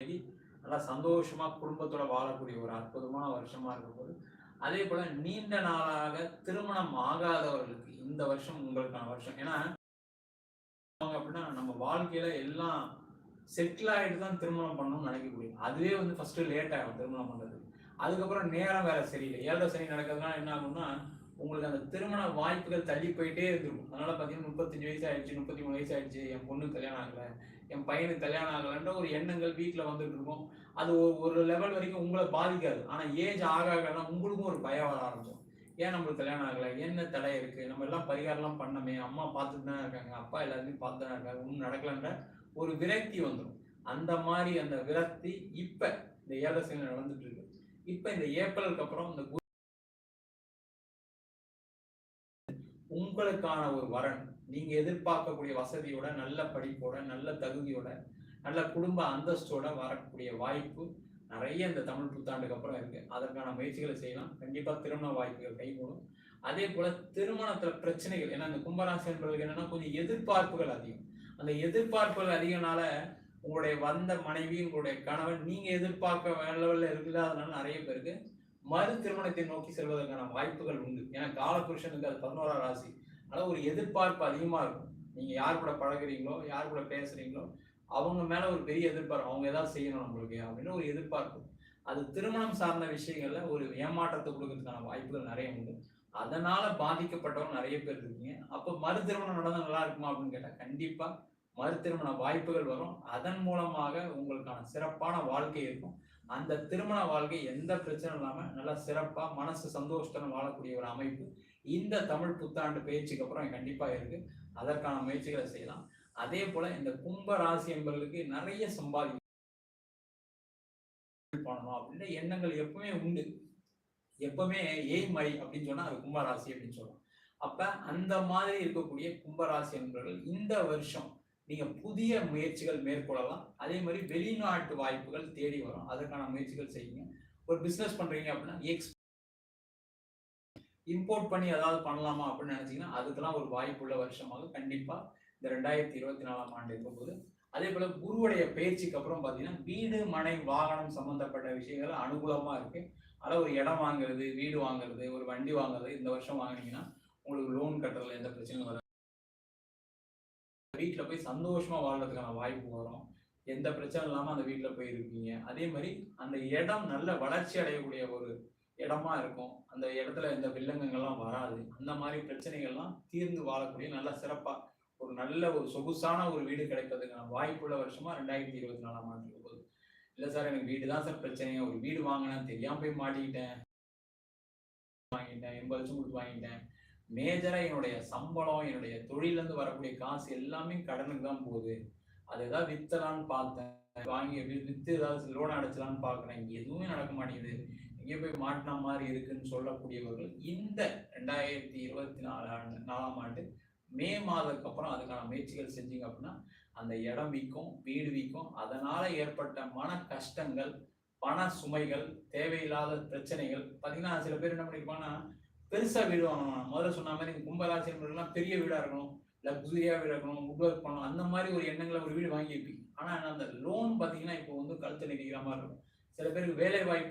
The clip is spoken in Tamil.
நல்லா சந்தோஷமா குடும்பத்தோட வாழக்கூடிய ஒரு அற்புதமான வருஷமா இருக்கும்போது போது அதே போல நீண்ட நாளாக திருமணம் ஆகாதவர்களுக்கு இந்த வருஷம் உங்களுக்கான வருஷம். ஏன்னா அப்படின்னா நம்ம வாழ்க்கையில எல்லாம் செட்டில் ஆகிட்டு தான் திருமணம் பண்ணணும்னு நினைக்கக்கூடிய அதுவே வந்து ஃபர்ஸ்ட் லேட் ஆகும் திருமணம் பண்ணுறது அதுக்கப்புறம் நேரம் வேற சரியில்லை. ஏழரை சனி நடக்கிறதுனால என்ன ஆகும்னா உங்களுக்கு அந்த திருமண வாய்ப்புகள் தள்ளி போயிட்டே இருந்திருக்கும். அதனால பார்த்தீங்கன்னா முப்பத்தஞ்சு வயசு ஆயிடுச்சு முப்பத்தி மூணு வயசு ஆயிடுச்சு. என் பொண்ணு கல்யாணம் ஆகலை என் பையனுக்கு கல்யாணம் ஆகலைன்ற ஒரு எண்ணங்கள் வீட்டில் வந்துட்டு இருக்கும். அது ஒரு ஒரு லெவல் வரைக்கும் உங்களை பாதிக்காது. ஆனால் ஏஜ் ஆக ஆகனா உங்களுக்கும் ஒரு பயம் வர ஆரம்பிச்சோம் ஏன் நம்மளுக்கு கல்யாணம் ஆகலை? என்ன தடை இருக்கு? நம்ம எல்லாம் பரிகாரம்லாம் பண்ணமே அம்மா பார்த்துட்டு தான் இருக்காங்க அப்பா எல்லாருமே பார்த்து தான் இருக்காங்க ஒன்றும் நடக்கலன்ற ஒரு விரக்தி வந்துடும் அந்த மாதிரி அந்த விரக்தி இப்போ இந்த ஏழரை நடந்துட்டு இருக்கு. இப்போ இந்த ஏப்ரலுக்கு அப்புறம் இந்த உங்களுக்கான ஒரு வரன். நீங்க எதிர்பார்க்கக்கூடிய வசதியோட நல்ல படிப்போட நல்ல தகுதியோட நல்ல குடும்ப அந்தஸ்தோட வரக்கூடிய வாய்ப்பு நிறைய இந்த தமிழ் புத்தாண்டுக்கு அப்புறம் இருக்கு. அதற்கான முயற்சிகளை செய்யலாம். கண்டிப்பா திருமண வாய்ப்புகள் கைகூடும். அதே போல திருமணத்துல பிரச்சனைகள் ஏன்னா இந்த கும்பராசி என்பவர்களுக்கு என்னன்னா கொஞ்சம் எதிர்பார்ப்புகள் அதிகம். அந்த எதிர்பார்ப்புகள் அதிகனால உங்களுடைய வந்த மனைவி உங்களுடைய கணவன் நீங்க எதிர்பார்க்க லெவலில் லெவல்ல அதனால நிறைய பேருக்கு மறு திருமணத்தை நோக்கி செல்வதற்கான வாய்ப்புகள் உண்டு. ஏன்னா காலபுருஷனுக்கு அது பதினோராம் ராசி. அதனால் ஒரு எதிர்பார்ப்பு அதிகமாக இருக்கும். நீங்கள் யார் கூட பழகுறீங்களோ யார் கூட பேசுகிறீங்களோ அவங்க மேலே ஒரு பெரிய எதிர்பார்ப்பு அவங்க ஏதாவது செய்யணும் நம்மளுக்கு அப்படின்னு ஒரு எதிர்பார்ப்பு. அது திருமணம் சார்ந்த விஷயங்களில் ஒரு ஏமாற்றத்தை கொடுக்கறதுக்கான வாய்ப்புகள் நிறைய உண்டு. அதனால் பாதிக்கப்பட்டவங்க நிறைய பேர் இருக்கீங்க. அப்போ மறு திருமணம் நடந்தால் நல்லா இருக்குமா அப்படின்னு கேட்டால் கண்டிப்பாக மறுதிருமண வாய்ப்புகள் வரும். அதன் மூலமாக உங்களுக்கான சிறப்பான வாழ்க்கை இருக்கும். அந்த திருமண வாழ்க்கை எந்த பிரச்சனை இல்லாமல் நல்லா சிறப்பாக மனசு சந்தோஷத்துடன் வாழக்கூடிய ஒரு அமைப்பு. இந்த தமிழ் புத்தாண்டு பயிற்சிக்கு அப்புறம் கண்டிப்பாக இருக்கு. அதற்கான முயற்சிகளை செய்யலாம். அதே போல இந்த கும்ப ராசி என்பவர்களுக்கு நிறைய சம்பாதி பண்ணணும். அப்படின்ற எண்ணங்கள் எப்பவுமே உண்டு. எப்பவுமே ஏய் மை அப்படின்னு சொன்னா அது கும்பராசி அப்படின்னு சொல்லலாம் அப்ப அந்த மாதிரி இருக்கக்கூடிய கும்பராசி என்பவர்கள் இந்த வருஷம் நீங்க புதிய முயற்சிகள் மேற்கொள்ளலாம். அதே மாதிரி வெளிநாட்டு வாய்ப்புகள் தேடி வரும். அதற்கான முயற்சிகள் செய்யுங்க. ஒரு பிஸ்னஸ் பண்றீங்க அப்படின்னா எக்ஸ் இம்போர்ட் பண்ணி ஏதாவது பண்ணலாமா அப்படின்னு நினைச்சீங்கன்னா அதுக்கெல்லாம் ஒரு வாய்ப்புள்ள வருஷமாக கண்டிப்பா இந்த ரெண்டாயிரத்தி இருபத்தி நாலாம் ஆண்டு இருக்கும்போது அதே போல குருவுடைய பயிற்சிக்கு அப்புறம் பார்த்தீங்கன்னா வீடு மனை வாகனம் சம்பந்தப்பட்ட விஷயங்கள் அனுகூலமா இருக்கு. அதாவது ஒரு இடம் வாங்குறது வீடு வாங்குறது ஒரு வண்டி வாங்குறது இந்த வருஷம் வாங்கினீங்கன்னா உங்களுக்கு லோன் கட்டுறதுல எந்த பிரச்சனையும் வராது. வீட்டில் போய் சந்தோஷமாக வாழ்றதுக்கான வாய்ப்பு வரும். எந்த பிரச்சனை இல்லாமல் அந்த வீட்டில் போய் இருப்பீங்க அதே மாதிரி அந்த இடம் நல்ல வளர்ச்சி அடையக்கூடிய ஒரு இடமா இருக்கும். அந்த இடத்துல எந்த வில்லங்கங்கள்லாம் வராது. அந்த மாதிரி பிரச்சனைகள்லாம் தீர்ந்து வாழக்கூடிய நல்ல சிறப்பாக ஒரு நல்ல ஒரு சொகுசான ஒரு வீடு கிடைப்பதுக்கான வாய்ப்புள்ள வருஷமா ரெண்டாயிரத்தி இருபத்தி நாலாம் ஆண்டு இருக்கும் போது இல்லை சார் எனக்கு வீடு தான் சார் பிரச்சனை. ஒரு வீடு வாங்கினேன் தெரியாமல் போய் மாட்டிக்கிட்டேன். வாங்கிட்டேன். எண்பது லட்சம் கொடுத்து வாங்கிட்டேன். மேஜரா என்னுடைய சம்பளம் என்னுடைய தொழிலேருந்து வரக்கூடிய காசு எல்லாமே கடனுக்கு தான் போகுது. அது ஏதாவது வித்தலான்னு பார்த்தேன். வாங்கி வித்து ஏதாவது லோன் அடைச்சலான்னு பார்க்குறேன். எதுவுமே நடக்க மாட்டேங்குது. எங்கேயோ போய் மாட்டின மாதிரி இருக்குன்னு சொல்லக்கூடியவர்கள் இந்த ரெண்டாயிரத்தி இருபத்தி நாலு ஆண்டு நாலாம் ஆண்டு மே மாதத்துக்கு அப்புறம் அதுக்கான முயற்சிகள் செஞ்சீங்க அப்படின்னா அந்த இடம் விற்கும் வீடு விற்கும் அதனால ஏற்பட்ட மன கஷ்டங்கள் பண சுமைகள் தேவையில்லாத பிரச்சனைகள். பார்த்தீங்கன்னா சில பேர் என்ன பண்ணியிருப்பாங்கன்னா பெருசா வீடு வாங்கணும். முதல்ல சொன்ன மாதிரி இந்த கும்பராசி பெரிய வீடா இருக்கணும். லக்ஸுரியா வீடு இருக்கணும் உட் ஒர்க் பண்ணணும். அந்த மாதிரி ஒரு எண்ணங்களை ஒரு வீடு வாங்கியிருப்பீங்க. ஆனா அந்த லோன் பாத்தீங்கன்னா இப்போ வந்து கழுத்து நெறிகிற மாதிரி இருக்கும். சில பேருக்கு வேலை வாய்ப்பு